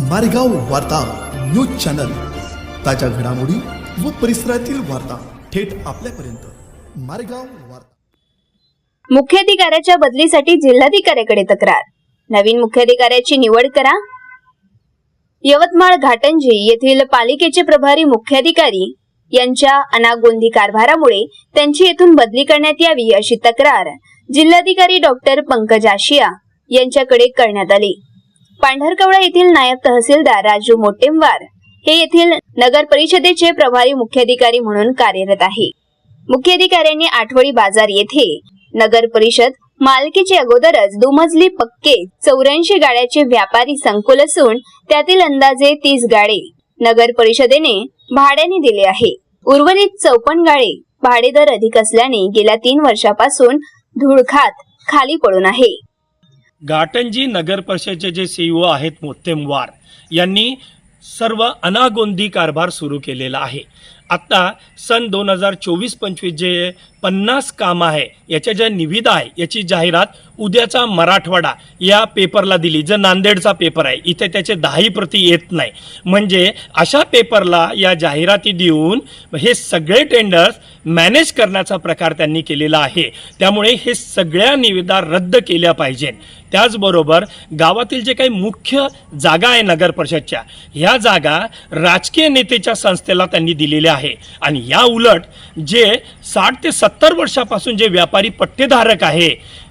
मारेगाव वार्ता news channel. ताज्या घडामोडी व परिसरातील वार्ता थेट आपल्यापर्यंत. मारेगाव वार्ता. मुख्याधिकाऱ्याच्या बदलीसाठी जिल्हाधिकाऱ्याकडे तक्रार. नवीन मुख्याधिकाऱ्याची निवड करा. यवतमाळ घाटंजी येथील पालिकेचे प्रभारी मुख्याधिकारी यांच्या अनागोंदी कारभारामुळे त्यांची येथून बदली करण्यात यावी अशी तक्रार जिल्हाधिकारी डॉक्टर पंकज आशिया यांच्याकडे करण्यात आली. पांढरकवडा येथील नायब तहसीलदार राजू मोटेमवार हे येथील नगर परिषदेचे प्रभारी मुख्याधिकारी म्हणून कार्यरत आहे. मुख्याधिकाऱ्यांनी आठवडी बाजार येथे नगर परिषद मालकीचे अगोदरच दुमजली पक्के चौऱ्याऐंशी गाड्याचे व्यापारी संकुल असून त्यातील अंदाजे तीस गाडे नगर परिषदेने भाड्याने दिले आहे. उर्वरित चौपन्न गाडे भाडेदर अधिक असल्याने गेल्या तीन वर्षापासून धुळखात खाली पडून आहे. घाटंजी नगर परिषदेचे जे सीईओ आहेत मोत्तेमवार यांनी सर्व अनागोंदी कारभार सुरू केलेला आहे. आत्ता सन दोन हजार चोवीस पंचवीस जे पन्नास काम आहे याच्या ज्या निविदा आहे याची जाहिरात उद्याचा मराठवाडा या पेपरला दिली. जर नांदेडचा पेपर आहे इथे त्याचे दहाही प्रती येत नाही. म्हणजे अशा पेपरला या जाहिराती देऊन हे सगळे टेंडर्स मॅनेज करण्याचा प्रकार त्यांनी केलेला आहे. त्यामुळे हे सगळ्या निविदा रद्द केल्या पाहिजेत. त्याचबरोबर गावातील जे काही मुख्य जागा आहे नगर परिषदच्या ह्या जागा राजकीय नेतेच्या संस्थेला त्यांनी दिलेल्या आहे. आणि या उलट जे साठ ते सत्तर वर्षापासून जे व्यापारी पट्टेधारक आहे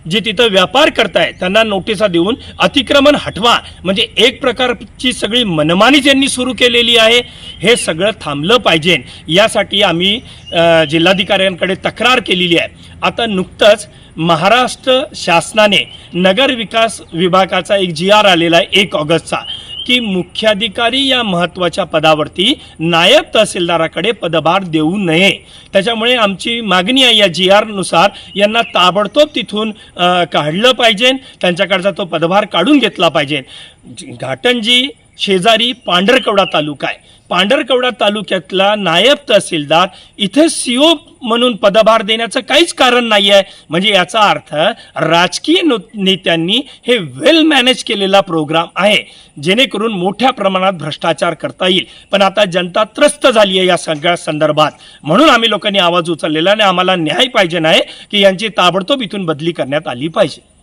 जे तिथं व्यापार करताय त्यांना नोटिसा देऊन अतिक्रमण हटवा. म्हणजे एक प्रकारची सगळी मनमानी ज्यांनी सुरू केलेली आहे. हे सगळं थांबलं पाहिजे. यासाठी आम्ही जिल्हाधिकाऱ्यांकडे तक्रार केलेली आहे. आता नुकतंच महाराष्ट्र शासनाने नगर विकास विभागाचा एक जी आर आलेला आहे एक ऑगस्टचा. की मुख्याधिकारी या महत्त्वाच्या पदावरती नायब तहसीलदाराकडे पदभार देऊ नये. त्याच्यामुळे आमची मागणी आहे या जी आरनुसार यांना ताबडतोब तिथून काढलं पाहिजे. त्यांच्याकडचा तो पदभार काढून घेतला पाहिजे. घाटंजी शेजारी पांढरकवडा तालुका आहे. पांढरकवडा तालुक्यातला नायब तहसीलदार इथे सीओ म्हणून पदभार देण्याचं काहीच कारण नाही आहे म्हणजे याचा अर्थ राजकीय नेत्यांनी हे वेल मॅनेज केलेला प्रोग्राम आहे. जेणेकरून मोठ्या प्रमाणात भ्रष्टाचार करता येईल. पण आता जनता त्रस्त झाली आहे या सगळ्या संदर्भात. म्हणून आम्ही लोकांनी आवाज उचललेला आणि आम्हाला न्याय पाहिजे नाही की यांची ताबडतोब इथून बदली करण्यात आली पाहिजे.